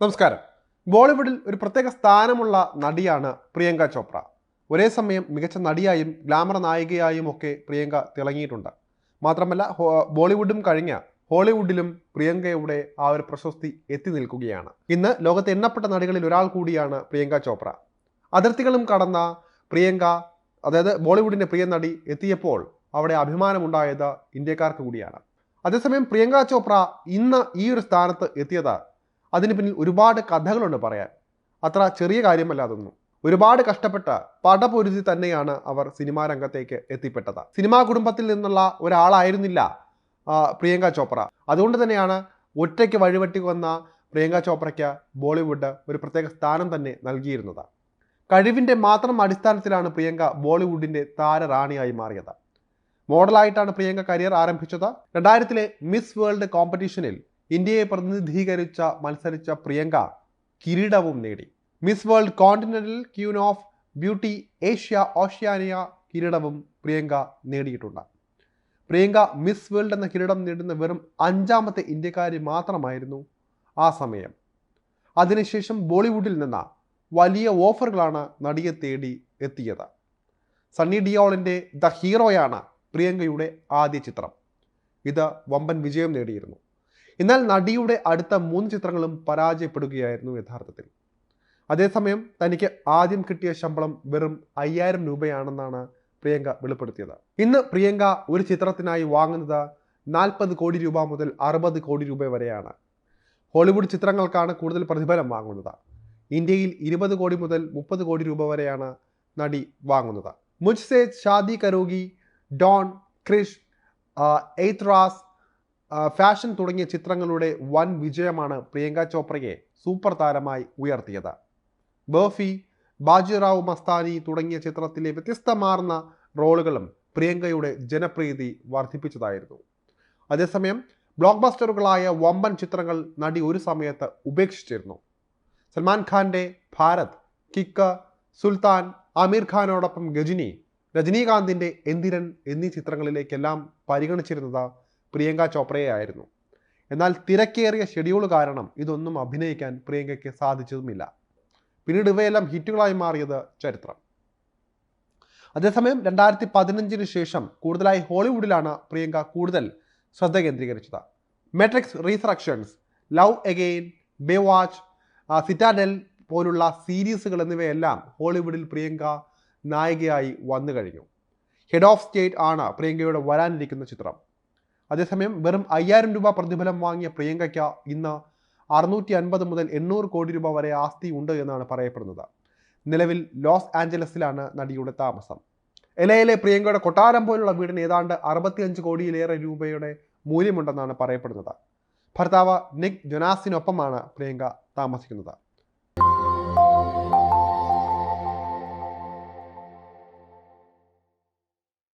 നമസ്കാരം. ബോളിവുഡിൽ ഒരു പ്രത്യേക സ്ഥാനമുള്ള നടിയാണ് പ്രിയങ്ക ചോപ്ര. ഒരേ സമയം മികച്ച നടിയായും ഗ്ലാമർ നായികയായും ഒക്കെ പ്രിയങ്ക തിളങ്ങിയിട്ടുണ്ട്. മാത്രമല്ല ബോളിവുഡും കഴിഞ്ഞ ഹോളിവുഡിലും പ്രിയങ്കയുടെ ആ ഒരു പ്രശസ്തി എത്തി നിൽക്കുകയാണ്. ഇന്ന് ലോകത്തെ എണ്ണപ്പെട്ട നടികളിൽ ഒരാൾ കൂടിയാണ് പ്രിയങ്ക ചോപ്ര. അതിർത്തികളും കടന്ന പ്രിയങ്ക അതായത് ബോളിവുഡിന്റെ പ്രിയ നടി എത്തിയപ്പോൾ അവിടെ അഭിമാനമുണ്ടായത് ഇന്ത്യക്കാർക്ക് കൂടിയാണ്. അതേസമയം പ്രിയങ്ക ചോപ്ര ഇന്ന് ഈ ഒരു സ്ഥാനത്ത് എത്തിയത് അതിന് പിന്നിൽ ഒരുപാട് കഥകളുണ്ട് പറയാൻ. അത്ര ചെറിയ കാര്യമല്ല അതൊന്നും. ഒരുപാട് കഷ്ടപ്പെട്ട പടപൊരുതി തന്നെയാണ് അവർ സിനിമാ രംഗത്തേക്ക് എത്തിപ്പെട്ടത്. സിനിമാ കുടുംബത്തിൽ നിന്നുള്ള ഒരാളായിരുന്നില്ല പ്രിയങ്ക ചോപ്ര. അതുകൊണ്ട് തന്നെയാണ് ഒറ്റയ്ക്ക് വഴിവെട്ടി വന്ന പ്രിയങ്ക ചോപ്രയ്ക്ക് ബോളിവുഡ് ഒരു പ്രത്യേക സ്ഥാനം തന്നെ നൽകിയിരുന്നത്. കഴിവിന്റെ മാത്രം അടിസ്ഥാനത്തിലാണ് പ്രിയങ്ക ബോളിവുഡിന്റെ താരറാണിയായി മാറിയത്. മോഡലായിട്ടാണ് പ്രിയങ്ക കരിയർ ആരംഭിച്ചത്. രണ്ടായിരത്തിലെ മിസ് വേൾഡ് കോമ്പറ്റീഷനിൽ ഇന്ത്യയെ പ്രതിനിധീകരിച്ച മത്സരിച്ച പ്രിയങ്ക കിരീടവും നേടി. Miss world continental queen of beauty Asia Oceania കിരീടവും പ്രിയങ്ക നേടിയിട്ടുണ്ട്. പ്രിയങ്ക മിസ് വേൾഡ് എന്ന കിരീടം നേടുന്ന വെറും അഞ്ചാമത്തെ ഇന്ത്യക്കാരി മാത്രമായിരുന്നു ആ സമയം. അതിനുശേഷം ബോളിവുഡിൽ നിന്ന് വലിയ ഓഫറുകളാണ് നടിയെ തേടി എത്തിയത്. സണ്ണി ഡിയോളിന്റെ ദ ഹീറോയാണ് പ്രിയങ്കയുടെ ആദ്യ ചിത്രം. ഇത് വമ്പൻ വിജയം നേടിയിരുന്നു. എന്നാൽ നടിയുടെ അടുത്ത മൂന്ന് ചിത്രങ്ങളും പരാജയപ്പെടുകയായിരുന്നു യഥാർത്ഥത്തിൽ. അതേസമയം തനിക്ക് ആദ്യം കിട്ടിയ ശമ്പളം വെറും അയ്യായിരം രൂപയാണെന്നാണ് പ്രിയങ്ക വെളിപ്പെടുത്തിയത്. ഇന്ന് പ്രിയങ്ക ഒരു ചിത്രത്തിനായി വാങ്ങുന്നത് നാൽപ്പത് കോടി രൂപ മുതൽ അറുപത് കോടി രൂപ വരെയാണ്. ഹോളിവുഡ് ചിത്രങ്ങൾക്കാണ് കൂടുതൽ പ്രതിഫലം വാങ്ങുന്നത്. ഇന്ത്യയിൽ ഇരുപത് കോടി മുതൽ മുപ്പത് കോടി രൂപ വരെയാണ് നടി വാങ്ങുന്നത്. മുജ്സെ ഷാദി കരോഗി ഡോൺ ക്രിഷ് എയ്ത്രാസ് ഫാഷൻ തുടങ്ങിയ ചിത്രങ്ങളുടെ വൻ വിജയമാണ് പ്രിയങ്ക ചോപ്രയെ സൂപ്പർ താരമായി ഉയർത്തിയത്. ബർഫി ബാജിറാവു മസ്താനി തുടങ്ങിയ ചിത്രത്തിലെ വ്യത്യസ്തമാർന്ന റോളുകളും പ്രിയങ്കയുടെ ജനപ്രീതി വർദ്ധിപ്പിച്ചതായിരുന്നു. അതേസമയം ബ്ലോക്ക് ബസ്റ്ററുകളായ വമ്പൻ ചിത്രങ്ങൾ നടി ഒരു സമയത്ത് ഉപേക്ഷിച്ചിരുന്നു. സൽമാൻ ഖാന്റെ ഭാരത് കിക്ക് സുൽത്താൻ ആമീർ ഖാനോടൊപ്പം ഗജിനി രജനീകാന്തിന്റെ എന്തിരൻ എന്നീ ചിത്രങ്ങളിലേക്കെല്ലാം പരിഗണിച്ചിരുന്നത് പ്രിയങ്ക ചോപ്രയെ ആയിരുന്നു എന്നാൽ തിരക്കേറിയ ഷെഡ്യൂൾ കാരണം ഇതൊന്നും അഭിനയിക്കാൻ പ്രിയങ്കയ്ക്ക് സാധിച്ചതുമില്ല. പിന്നീട് ഇവയെല്ലാം ഹിറ്റുകളായി മാറിയത് ചരിത്രം. അതേസമയം രണ്ടായിരത്തി പതിനഞ്ചിന് ശേഷം കൂടുതലായി ഹോളിവുഡിലാണ് പ്രിയങ്ക കൂടുതൽ ശ്രദ്ധ കേന്ദ്രീകരിച്ചത്. Matrix Resurrections Love Again Baywatch Citadel പോലുള്ള സീരീസുകൾ എന്നിവയെല്ലാം ഹോളിവുഡിൽ പ്രിയങ്ക നായികയായി വന്നു കഴിഞ്ഞു ഹെഡ് ഓഫ് സ്റ്റേറ്റ് ആണ് പ്രിയങ്കയുടെ വരാനിരിക്കുന്ന ചിത്രം. അതേസമയം വെറും അയ്യായിരം രൂപ പ്രതിഫലം വാങ്ങിയ പ്രിയങ്കയ്ക്ക് ഇന്ന് അറുന്നൂറ്റി അൻപത് മുതൽ എണ്ണൂറ് കോടി രൂപ വരെ ആസ്തി ഉണ്ട് എന്നാണ് പറയപ്പെടുന്നത്. നിലവിൽ ലോസ് ആഞ്ചലസിലാണ് നടിയുടെ താമസം. എലയിലെ പ്രിയങ്കയുടെ കൊട്ടാരം പോലുള്ള വീടിന് ഏതാണ്ട് അറുപത്തിയഞ്ച് കോടിയിലേറെ രൂപയുടെ മൂല്യമുണ്ടെന്നാണ് പറയപ്പെടുന്നത്. ഭർത്താവ് നിക് ജൊനാസിനൊപ്പമാണ് പ്രിയങ്ക താമസിക്കുന്നത്.